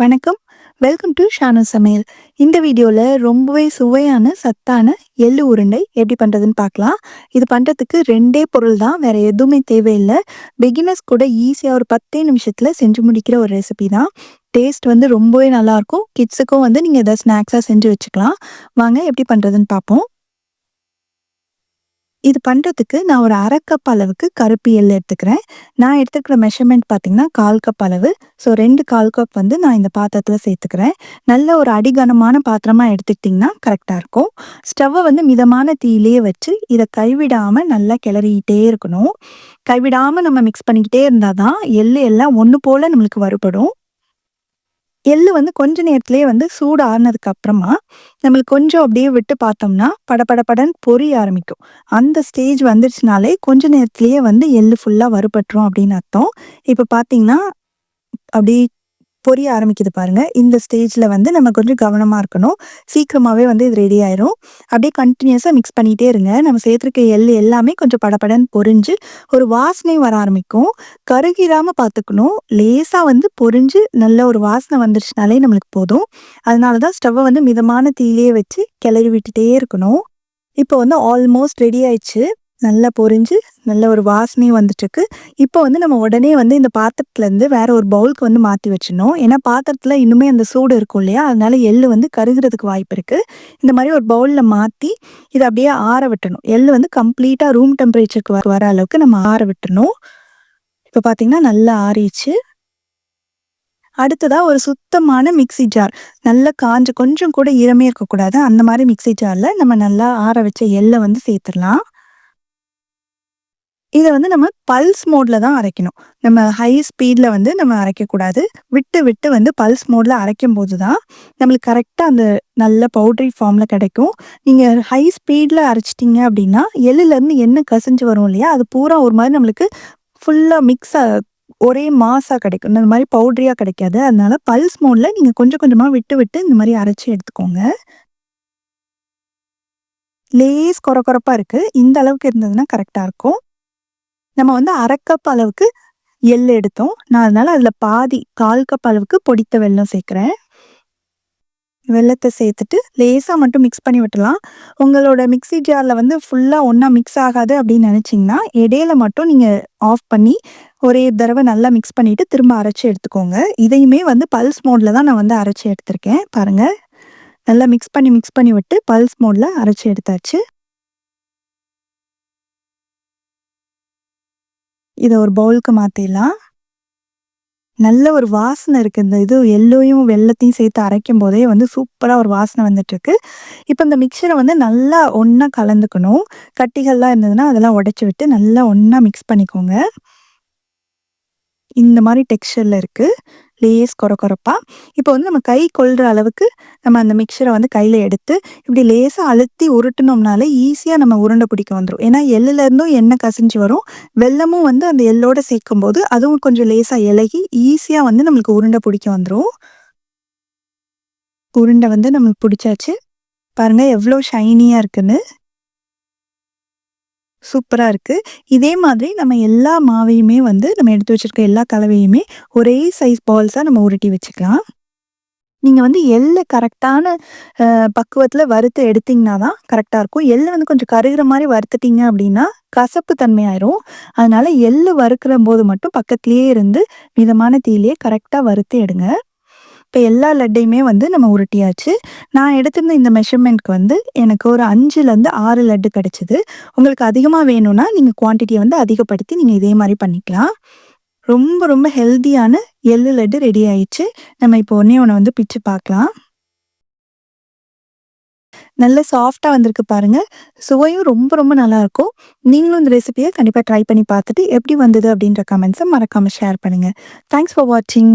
வணக்கம். Welcome to Shanu சமையல் இந்த வீடியோவில் ரொம்பவே சுவையான சத்தான எள்ளு உருண்டை எப்படி பண்ணுறதுன்னு பார்க்கலாம். இது பண்ணுறதுக்கு ரெண்டே பொருள் தான் வேறு எதுவுமே தேவையில்லை. பிகினர்ஸ் கூட ஈஸியாக ஒரு பத்தே நிமிஷத்தில் செஞ்சு முடிக்கிற ஒரு ரெசிபி தான். டேஸ்ட் வந்து ரொம்பவே நல்லாயிருக்கும் கிட்ஸுக்கும் வந்து நீங்கள் எதாவது ஸ்நாக்ஸாக செஞ்சு வச்சுக்கலாம். வாங்க எப்படி பண்ணுறதுன்னு பார்ப்போம். இது பண்ணுறதுக்கு நான் ஒரு அரை கப் அளவுக்கு கருப்பு எள் எடுத்துக்கிறேன். நான் எடுத்துக்கிற மெஷர்மெண்ட் பார்த்தீங்கன்னா கால் கப் அளவு. ஸோ ரெண்டு கால் கப் வந்து நான் இந்த பாத்திரத்தில் சேர்த்துக்கிறேன். நல்ல ஒரு அடிகனமான பாத்திரமாக எடுத்துக்கிட்டிங்கன்னா கரெக்டாக இருக்கும். ஸ்டவ்வை வந்து மிதமான தீயிலேயே வச்சு இதை கைவிடாமல் நல்லா கிளறிக்கிட்டே இருக்கணும். கைவிடாமல் நம்ம மிக்ஸ் பண்ணிக்கிட்டே இருந்தால் தான் எள் எல்லாம் ஒன்று போல் நம்மளுக்கு வறுபடும். எள்ளு வந்து கொஞ்ச நேரத்திலேயே வந்து சூடு ஆறுனதுக்கு அப்புறமா நம்மளுக்கு கொஞ்சம் அப்படியே விட்டு பார்த்தோம்னா படபடபடன்னு பொரிய ஆரம்பிக்கும். அந்த ஸ்டேஜ் வந்துருச்சுனாலே கொஞ்ச நேரத்திலேயே வந்து எள்ளு ஃபுல்லாக வறுபட்டுரும் அப்படின்னு அர்த்தம். இப்போ பார்த்தீங்கன்னா அப்படியே பொரிய ஆரம்பிக்குது பாருங்க. இந்த ஸ்டேஜில் வந்து நம்ம கொஞ்சம் கவனமாக இருக்கணும். சீக்கிரமாகவே வந்து இது ரெடி ஆயிரும். அப்படியே கண்டினியூஸாக மிக்ஸ் பண்ணிகிட்டே இருங்க. நம்ம சேர்த்துருக்க எள் எல்லாமே கொஞ்சம் படபடன்னு பொரிஞ்சு ஒரு வாசனை வர ஆரம்பிக்கும். கருகிராமல் பார்த்துக்கணும். லேசாக வந்து பொரிஞ்சு நல்ல ஒரு வாசனை வந்துருச்சுனாலே நம்மளுக்கு போதும். அதனால தான் ஸ்டவ்வை வந்து மிதமான தீயிலேயே வச்சு கிளறி விட்டுட்டே இருக்கணும். இப்போ வந்து ஆல்மோஸ்ட் ரெடி ஆயிடுச்சு. நல்லா பொரிஞ்சு நல்ல ஒரு வாசனையும் வந்துட்டுருக்கு. இப்போ வந்து நம்ம உடனே வந்து இந்த பாத்திரத்துலேருந்து வேற ஒரு பவுலுக்கு வந்து மாற்றி வச்சிடணும். ஏன்னா பாத்திரத்தில் இன்னுமே அந்த சூடு இருக்கும் இல்லையா? அதனால எள்ளு வந்து கருகிறதுக்கு வாய்ப்பு இருக்குது இந்த மாதிரி ஒரு பவுலில் மாற்றி இதை அப்படியே ஆற விட்டணும். எள்ளு வந்து கம்ப்ளீட்டாக ரூம் டெம்பரேச்சருக்கு வர அளவுக்கு நம்ம ஆற விட்டுணும் இப்போ பார்த்தீங்கன்னா நல்லா ஆறிச்சு அடுத்ததாக ஒரு சுத்தமான மிக்சி ஜார். நல்லா காஞ்சு கொஞ்சம் கூட ஈரமே இருக்கக்கூடாது. அந்த மாதிரி மிக்சி ஜாரில் நம்ம நல்லா ஆற வச்ச எள்ளை வந்து சேர்த்துடலாம். இதை வந்து நம்ம பல்ஸ் மோடில் தான் அரைக்கணும். நம்ம ஹை ஸ்பீடில் வந்து நம்ம அரைக்கக்கூடாது. விட்டு விட்டு வந்து பல்ஸ் மோடில் அரைக்கும் போது தான் நம்மளுக்கு கரெக்டாக அந்த நல்ல பவுட்ரி ஃபார்மில் கிடைக்கும். நீங்கள் ஹை ஸ்பீடில் அரைச்சிட்டிங்க அப்படின்னா எள்ளுலேருந்து எண்ணெய் கசிஞ்சு வரும் இல்லையா? அது பூரா ஒரு மாதிரி நம்மளுக்கு ஃபுல்லாக மிக்ஸ் ஒரே மாஸாக கிடைக்கும். இந்த மாதிரி பவுட்ரியாக கிடைக்காது. அதனால பல்ஸ் மோடில் நீங்கள் கொஞ்சம் கொஞ்சமாக விட்டு விட்டு இந்த மாதிரி அரைச்சி எடுத்துக்கோங்க. லேஸ் குறை குறைப்பாக இருக்குது இந்த அளவுக்கு இருந்ததுன்னா கரெக்டாக இருக்கும். நம்ம வந்து அரைக்கப் அளவுக்கு எள் எடுத்தோம். நான் அதனால அதில் பாதி கால் கப் அளவுக்கு பொடித்த வெல்லம் சேர்க்குறேன். வெள்ளத்தை சேர்த்துட்டு லேசாக மட்டும் மிக்ஸ் பண்ணி விட்டுலாம். உங்களோட மிக்சி ஜாரில் வந்து ஃபுல்லாக ஒன்றா மிக்ஸ் ஆகாது அப்படின்னு நினச்சிங்கன்னா இடையில மட்டும் நீங்கள் ஆஃப் பண்ணி ஒரே தடவை நல்லா மிக்ஸ் பண்ணிவிட்டு திரும்ப அரைச்சி எடுத்துக்கோங்க. இதையுமே வந்து பல்ஸ் மோடில் தான் நான் வந்து அரைச்சி எடுத்திருக்கேன். பாருங்கள் நல்லா மிக்ஸ் பண்ணி மிக்ஸ் பண்ணி விட்டு பல்ஸ் மோடில் அரைச்சி எடுத்தாச்சு. இதை ஒரு பவுலுக்கு மாற்றிடலாம் நல்ல ஒரு வாசனை இருக்குது இந்த இது எல்லோயும் வெள்ளத்தையும் சேர்த்து அரைக்கும் போதே வந்து சூப்பராக ஒரு வாசனை வந்துட்டுருக்கு. இப்போ இந்த மிக்சரை வந்து நல்லா ஒன்றா கலந்துக்கணும். கட்டிகள்லாம் இருந்ததுன்னா அதெல்லாம் உடச்சி விட்டு நல்லா ஒன்றா மிக்ஸ் பண்ணிக்கோங்க. இந்த மாதிரி டெக்ஸ்டரில் இருக்குது லேஸ் கொர இப்போ வந்து நம்ம கை கொள்கிற அளவுக்கு நம்ம அந்த மிக்சரை வந்து கையில் எடுத்து இப்படி லேசாக அழுத்தி உருட்டினோம்னாலே ஈஸியாக நம்ம உருண்டை பிடிக்க வந்துடும் ஏன்னா எள்ளுலேருந்தும் எண்ணெய் கசிஞ்சு வரும். வெள்ளமும் வந்து அந்த எள்ளோட சேர்க்கும் போது அதுவும் கொஞ்சம் லேசாக இலகி ஈஸியாக வந்து நம்மளுக்கு உருண்டை பிடிக்க வந்துடும் உருண்டை வந்து நம்மளுக்கு பிடிச்சாச்சு. பாருங்கள் எவ்வளோ ஷைனியாக இருக்குன்னு. சூப்பராக இருக்குது இதே மாதிரி நம்ம எல்லா மாவையுமே வந்து நம்ம எடுத்து வச்சுருக்க எல்லா கலவையுமே ஒரே சைஸ் பால்ஸாக நம்ம உருட்டி வச்சுக்கலாம். நீங்கள் வந்து எள்ளை கரெக்டான பக்குவத்தில் வறுத்து எடுத்திங்கன்னா தான் கரெக்டாக இருக்கும். எள்ளை வந்து கொஞ்சம் கருகிற மாதிரி வறுத்துட்டிங்க அப்படின்னா கசப்பு தன்மையாயிரும். அதனால் எள்ளு வறுக்கிற போது மட்டும் பக்கத்துலேயே இருந்து மிதமான தீலையே கரெக்டாக வறுத்து எடுங்க. இப்போ எல்லா லட்டையுமே வந்து நம்ம உருட்டியாச்சு. நான் எடுத்திருந்த இந்த மெஷர்மெண்ட்க்கு வந்து எனக்கு ஒரு அஞ்சுலேருந்து ஆறு லட்டு கிடச்சிது. உங்களுக்கு அதிகமாக வேணும்னா நீங்கள் குவான்டிட்டியை வந்து அதிகப்படுத்தி நீங்கள் இதே மாதிரி பண்ணிக்கலாம். ரொம்ப ரொம்ப ஹெல்த்தியான எள்ளு லட்டு ரெடி ஆயிடுச்சு. நம்ம இப்போ ஒன்றே ஒன்று வந்து பிச்சு பார்க்கலாம். நல்ல சாஃப்டாக வந்திருக்கு பாருங்கள் சுவையும் ரொம்ப ரொம்ப நல்லாயிருக்கும் நீங்களும் இந்த ரெசிபியை கண்டிப்பாக ட்ரை பண்ணி பார்த்துட்டு எப்படி வந்தது அப்படின்ற கமெண்ட்ஸை மறக்காமல் ஷேர் பண்ணுங்கள் தேங்க்ஸ் ஃபார் வாட்சிங்